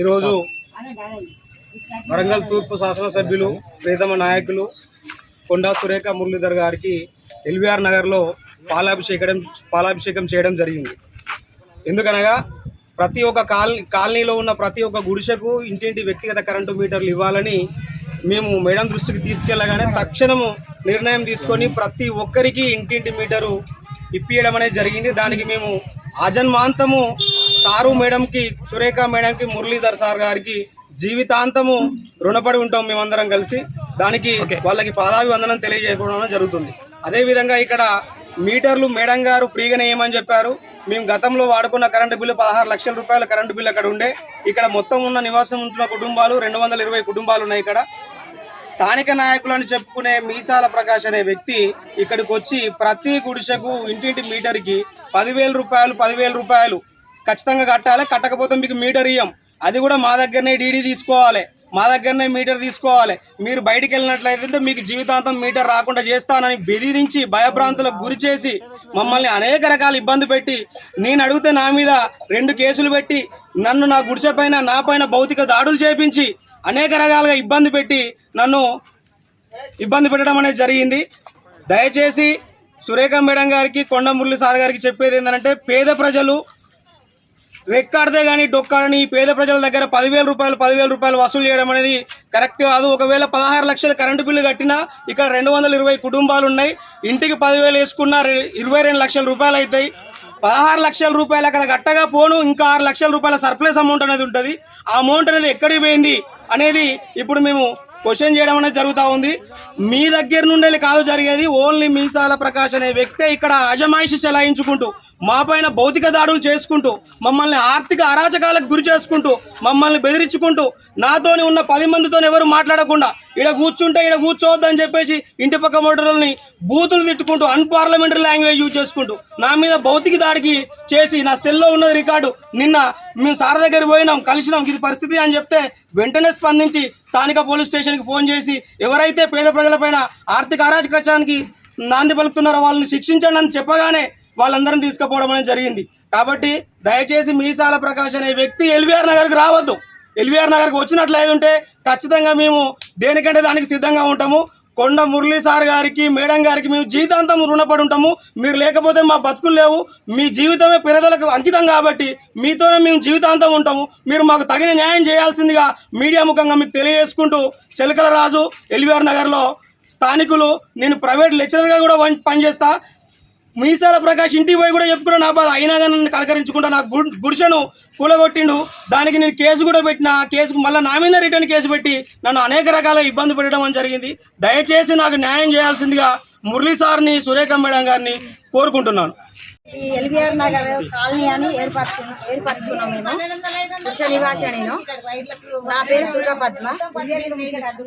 ఈరోజు వరంగల్ తూర్పు శాసనసభ్యులు ప్రీతమ నాయకులు కొండా సురేఖ మురళీధర్ గారికి ఎల్వీఆర్ నగర్లో పాలాభిషేకం పాలాభిషేకం చేయడం జరిగింది. ఎందుకనగా ప్రతి ఒక్క కాల్ కాలనీలో ఉన్న ప్రతి ఒక్క గుడిసెకు ఇంటింటి వ్యక్తిగత కరెంటు మీటర్లు ఇవ్వాలని మేము మేడం దృష్టికి తీసుకెళ్ళగానే తక్షణము నిర్ణయం తీసుకొని ప్రతి ఒక్కరికి ఇంటింటి మీటరు ఇప్పియడం అనేది జరిగింది. దానికి మేము అజన్మాంతము సారు మేడంకి సురేఖ మేడంకి మురళీధర్ సార్ గారికి జీవితాంతము రుణపడి ఉంటాం మేమందరం కలిసి. దానికి వాళ్ళకి పాదాభివందనం తెలియజేయడం జరుగుతుంది. అదేవిధంగా ఇక్కడ మీటర్లు మేడం గారు ఫ్రీగానే ఏమని చెప్పారు. మేము గతంలో వాడుకున్న కరెంటు బిల్లు పదహారు లక్షల రూపాయల కరెంటు బిల్లు అక్కడ ఉండే. ఇక్కడ మొత్తం ఉన్న నివాసం ఉంటున్న కుటుంబాలు రెండు వందల ఇరవై కుటుంబాలు ఉన్నాయి ఇక్కడ. స్థానిక నాయకులని చెప్పుకునే మీసాల ప్రకాష్ అనే వ్యక్తి ఇక్కడికి వచ్చి ప్రతి గుడిసెకు ఇంటింటి మీటర్కి పదివేల రూపాయలు పదివేల రూపాయలు ఖచ్చితంగా కట్టాలి. కట్టకపోతే మీకు మీటర్ ఇయ్యం. అది కూడా మా దగ్గరనే డీడీ తీసుకోవాలి. మా దగ్గరనే మీటర్ తీసుకోవాలి. మీరు బయటికి వెళ్ళినట్లయితే మీకు జీవితాంతం మీటర్ రాకుండా చేస్తానని బెదిరించి భయభ్రాంతులకు గురి చేసి మమ్మల్ని అనేక రకాల ఇబ్బంది పెట్టి నేను అడిగితే నా మీద రెండు కేసులు పెట్టి నన్ను నా గుడిసె పైన నా పైన భౌతిక దాడులు చేపించి అనేక రకాలుగా ఇబ్బంది పెట్టి నన్ను ఇబ్బంది పెట్టడం అనేది జరిగింది. దయచేసి సురేఖ మేడం గారికి కొండ మురళి సార్ గారికి చెప్పేది ఏంటంటే పేద ప్రజలు రెక్కాడితే కానీ డొక్కాడని పేద ప్రజల దగ్గర పదివేల రూపాయలు పదివేల రూపాయలు వసూలు చేయడం అనేది కరెక్ట్ కాదు. ఒకవేళ పదహారు లక్షల కరెంటు బిల్లు కట్టినా ఇక్కడ రెండు వందల ఇరవై కుటుంబాలు ఉన్నాయి. ఇంటికి పదివేలు వేసుకున్న ఇరవై రెండు లక్షల రూపాయలు అవుతాయి. పదహారు లక్షల రూపాయలు అక్కడ కట్టగా పోను ఇంకా ఆరు లక్షల రూపాయల సర్ప్లస్ అమౌంట్ అనేది ఉంటుంది. ఆ అమౌంట్ అనేది ఎక్కడికి పోయింది అనేది ఇప్పుడు మేము క్వశ్చన్ చేయడం అనేది జరుగుతూ ఉంది. మీ దగ్గర నుండి కాదు జరిగేది. ఓన్లీ మీసాల ప్రకాష్ అనే వ్యక్తే ఇక్కడ అజమాయిషి చెలాయించుకుంటూ మా పైన భౌతిక దాడులు చేసుకుంటూ మమ్మల్ని ఆర్థిక అరాచకాలకు గురి చేసుకుంటూ మమ్మల్ని బెదిరించుకుంటూ నాతోని ఉన్న పది మందితో ఎవరు మాట్లాడకుండా ఈడ కూర్చుంటే ఈడ కూర్చోవద్దని చెప్పేసి ఇంటి పక్క మోటర్లని బూతులు తిట్టుకుంటూ అన్పార్లమెంటరీ లాంగ్వేజ్ యూజ్ చేసుకుంటూ నా మీద భౌతిక దాడికి చేసి నా సెల్లో ఉన్నది రికార్డు నిన్న మేము సార్ దగ్గర పోయినాం కలిసినాం ఇది పరిస్థితి అని చెప్తే వెంటనే స్పందించి స్థానిక పోలీస్ స్టేషన్కి ఫోన్ చేసి ఎవరైతే పేద ప్రజలపైన ఆర్థిక అరాచకానికి నాంది పలుకుతున్నారో వాళ్ళని శిక్షించండి అని చెప్పగానే వాళ్ళందరం తీసుకుపోవడం అనేది జరిగింది. కాబట్టి దయచేసి మీసాల ప్రకాష్ అనే వ్యక్తి ఎల్వీఆర్ నగర్కి రావద్దు. ఎల్వీఆర్ నగర్కి వచ్చినట్లయితే ఉంటే ఖచ్చితంగా మేము దేనికంటే దానికి సిద్ధంగా ఉంటాము. కొండ మురళీ సార్ గారికి మేడం గారికి మేము జీవితాంతం రుణపడి ఉంటాము. మీరు లేకపోతే మా బతుకులు లేవు. మీ జీవితమే పేదలకు అంకితం కాబట్టి మీతోనే మేము జీవితాంతం ఉంటాము. మీరు మాకు తగిన న్యాయం చేయాల్సిందిగా మీడియా ముఖంగా మీకు తెలియజేసుకుంటూ చిలకల రాజు ఎల్వీఆర్ నగర్లో స్థానికులు నేను ప్రైవేట్ లెక్చరర్గా కూడా పనిచేస్తా. మీసాల ప్రకాష్ ఇంటికి పోయి కూడా చెప్పుకున్నా నా బాధ. అయినా కానీ నన్ను కలకరించుకుంటా నా గుడిసెను కూలగొట్టిండు. దానికి నేను కేసు కూడా పెట్టిన. కేసుకు మళ్ళీ నా మీద రిటర్న్ కేసు పెట్టి నన్ను అనేక రకాల ఇబ్బంది పెట్టడం అని జరిగింది. దయచేసి నాకు న్యాయం చేయాల్సిందిగా మురళీ సార్ని సురేఖ మేడం గారిని కోరుకుంటున్నాను. ఈ ఎల్బిఆర్ నగర్ కాలనీ అని ఏర్పరచు ఏర్పరచుకున్నాం మేము. పురుష నివాసి నేను. నా పేరు దుర్గా పద్మ.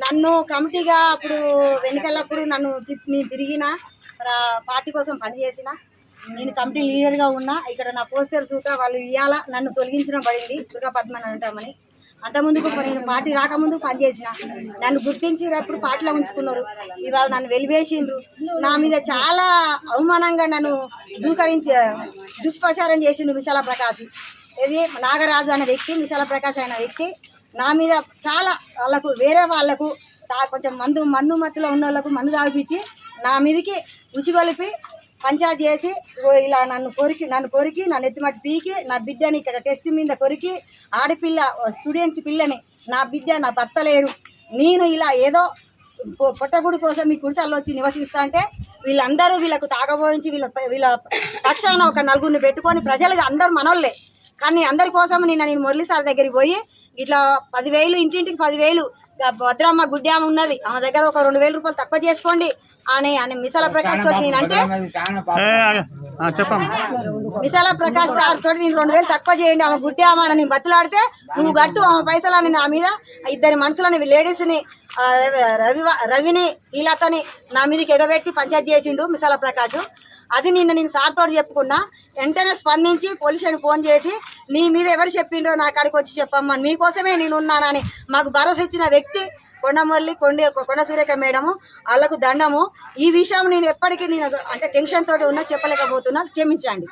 నన్ను కమిటీగా అప్పుడు వెనుకలప్పుడు నన్ను నేను తిరిగిన పార్టీ కోసం పనిచేసిన నేను కమిటీ లీడర్గా ఉన్నా ఇక్కడ నా పోస్టర్ చూస్తే వాళ్ళు ఇవాళ నన్ను తొలగించడం పడింది దుర్గా పద్మ అంటామని. అంతకుముందుకు నేను పార్టీ రాకముందు పనిచేసిన నన్ను గుర్తించినప్పుడు పార్టీలో ఉంచుకున్నారు. ఇవాళ నన్ను వెలివేసిండ్రు. నా మీద చాలా అవమానంగా నన్ను దూకరించి దుష్ప్రచారం చేసిండు విశాల ప్రకాష్. ఇది నాగరాజు అనే వ్యక్తి విశాల ప్రకాష్ అనే వ్యక్తి నా మీద చాలా వాళ్ళకు వేరే వాళ్ళకు కొంచెం మందు మందు మత్తులో ఉన్న వాళ్ళకు మందు తాగిపించి నా మీదకి ఉసిగొలిపి పంచాయతీ చేసి ఇలా నన్ను కొరికి నన్ను కొరికి నన్ను ఎత్తిమట్టి పీకి నా బిడ్డని ఇక్కడ టెస్ట్ మీద కొరికి ఆడపిల్ల స్టూడెంట్స్ పిల్లని నా బిడ్డ నా భర్త లేడు. నేను ఇలా ఏదో పొ- పొట్టగుడి కోసం మీ కుడిసాల్లో వచ్చి నివసిస్తా అంటే వీళ్ళందరూ వీళ్ళకు తాగబోయించి వీళ్ళ వీళ్ళ పక్షాన ఒక నలుగురిని పెట్టుకొని ప్రజలుగా అందరూ మనోళ్ళే. కానీ అందరి కోసం నిన్న నేను మురళి సార్ దగ్గరికి పోయి ఇట్లా పదివేలు ఇంటింటికి పదివేలు భద్రమ్మ గుడ్డామ ఉన్నది. ఆమె దగ్గర ఒక రెండు వేల రూపాయలు తక్కువ చేసుకోండి అని అని మిసాల ప్రకాష్ తోటి నేనంటే విశాల ప్రకాష్ సార్ తోటి నేను రెండు వేలు తక్కువ చేయండి. ఆమె గుడ్డి ఆమె అని నేను బతులాడితే నువ్వు గట్టు ఆమె పైసలని నా మీద. ఇద్దరి మనుషులని లేడీస్ని రవి రవిని శీలతని నా మీదకి ఎగబెట్టి పంచాయతీ చేసిండు మిసాల ప్రకాష్. అది నిన్న నేను సార్ తోటి చెప్పుకున్నా. వెంటనే స్పందించి పోలీసులకు ఫోన్ చేసి నీ మీద ఎవరు చెప్పిండ్రో నా కాడికి వచ్చి చెప్పమ్మా. మీకోసమే నేను ఉన్నానని మాకు భరోసా ఇచ్చిన వ్యక్తి కొండమల్లి కొండ కొండ సూర్యక మేడము వాళ్ళకు దండము. ఈ విషయం నేను ఎప్పటికీ నేను అంటే టెన్షన్ తోటి ఉన్నా చెప్పలేకపోతున్నా. క్షమించండి.